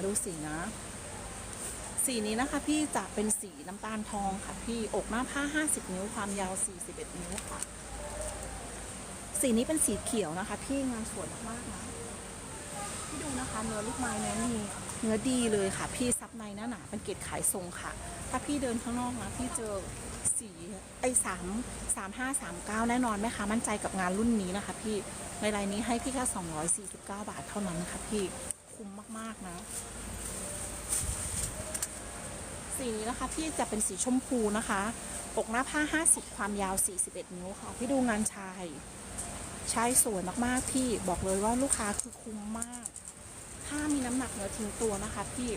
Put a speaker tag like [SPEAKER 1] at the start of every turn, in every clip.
[SPEAKER 1] มาดูสีนะ สีนี้นะคะ พี่จะเป็นสีน้ำตาลทองค่ะ พี่อกหน้าผ้า 50 นิ้วความยาว 41 นิ้วค่ะ สีนี้เป็นสีเขียวนะคะ พี่งานสวยมากๆนะพี่ดูนะคะเนื้อลูกไม้เนื้อมีเนื้อดีเลยค่ะ พี่ซับในหน้าหนาเป็นเกรดขายทรงค่ะ ถ้าพี่เดินข้างนอกนะพี่เจอสีไอ้สามสามห้าสามเก้าแน่นอนไหมคะมั่นใจกับงานรุ่นนี้นะคะ พี่ในรายนี้ให้พี่แค่สองร้อยสี่สิบเก้าบาทเท่านั้นค่ะพี่ คุ้มมาก ๆ นะ สีนี้นะคะพี่จะเป็นสีชมพูนะคะอกหน้าผ้า 50 ความยาว 41 นิ้วค่ะ พี่ดูงานชาย ชายสวยมากๆ พี่บอกเลยว่าลูกค้าคือคุ้มมากผ้ามีน้ำหนักเนื้อทิ้งตัวนะคะพี่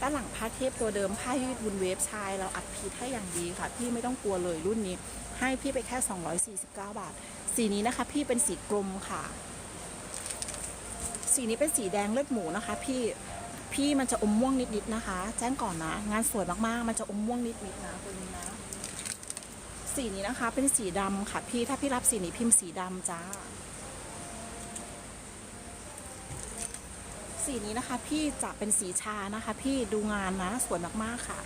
[SPEAKER 1] ด้านหลังผ้าเทปตัวเดิมผ้ายืดบุนเวฟชายเราอัดพีทให้อย่างดีค่ะ พี่ไม่ต้องกลัวเลยรุ่นนี้ ให้พี่ไปแค่ 249 บาท สีนี้นะคะ พี่เป็นสีกลมค่ะ สีนี้เป็นสีแดงเลือดหมูนะคะ พี่พี่มันจะอมม่วงนิดๆนะคะ แจ้งก่อนนะ งานสวยมากๆ มันจะอมม่วงนิดๆนะตัวนี้นะสีนี้นะคะ เป็นสีดำค่ะ พี่ถ้าพี่รับสีนี้พิมพ์สีดำจ้า สีนี้นะคะ พี่จะเป็นสีชานะคะ พี่ดูงานนะสวยมากๆค่ะ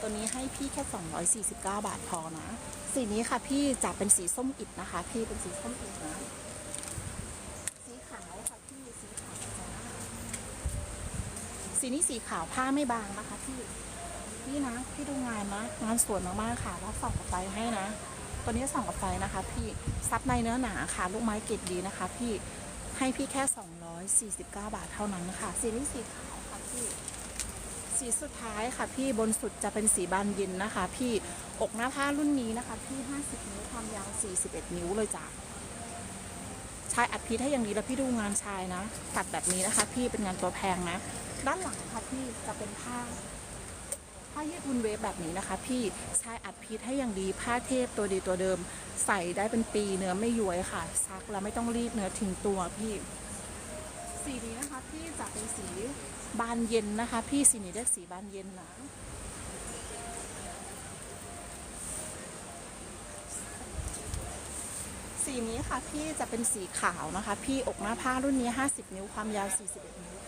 [SPEAKER 1] ตัวนี้ให้พี่แค่ 249 บาทพอนะ สีนี้ค่ะ พี่จะเป็นสีส้มอิดนะคะ พี่เป็นสีส้มอิดนะ สีขาวค่ะพี่สีขาวจ้า สีนี้สีขาวผ้าไม่บางนะคะพี่พี่นะพี่ดูงานนะงานสวยมากๆค่ะแล้วส่องกับไฟให้นะ ตัวนี้ส่องกับไฟนะคะ พี่ซับในเนื้อหนาค่ะ ลูกไม้เกรดดีนะคะ พี่ให้พี่แค่ 249 บาทเท่านั้นค่ะสีนี้สีขาวค่ะพี่สีสุดท้ายค่ะ พี่บนสุดจะเป็นสีบานเย็นนะคะ พี่อกหน้าผ้ารุ่นนี้นะคะ พี่ 50 นิ้วความยาว 41 นิ้วเลยจ้ะชายอัดพีทให้อย่างดีแล้วพี่ดูงานชายนะตัดแบบนี้นะคะ พี่เป็นงานตัวแพงนะ ด้านหลังค่ะพี่จะเป็นผ้าผ้ายืดวุนเวฟแบบนี้นะคะ พี่ชายอัดพีทให้อย่างดีผ้าเทพตัวดีตัวเดิม ใส่ได้เป็นปีเนื้อไม่ย้วยค่ะ ซักแล้วไม่ต้องรีดเนื้อทิ้งตัวพี่ สีนี้นะคะพี่จะเป็นสีบานเย็นนะคะ พี่สีนี้เรียกสีบานเย็นนะสีนี้ค่ะพี่จะเป็นสีขาวนะคะ พี่อกหน้าผ้ารุ่นนี้ 50 นิ้วความยาว 41 นิ้ว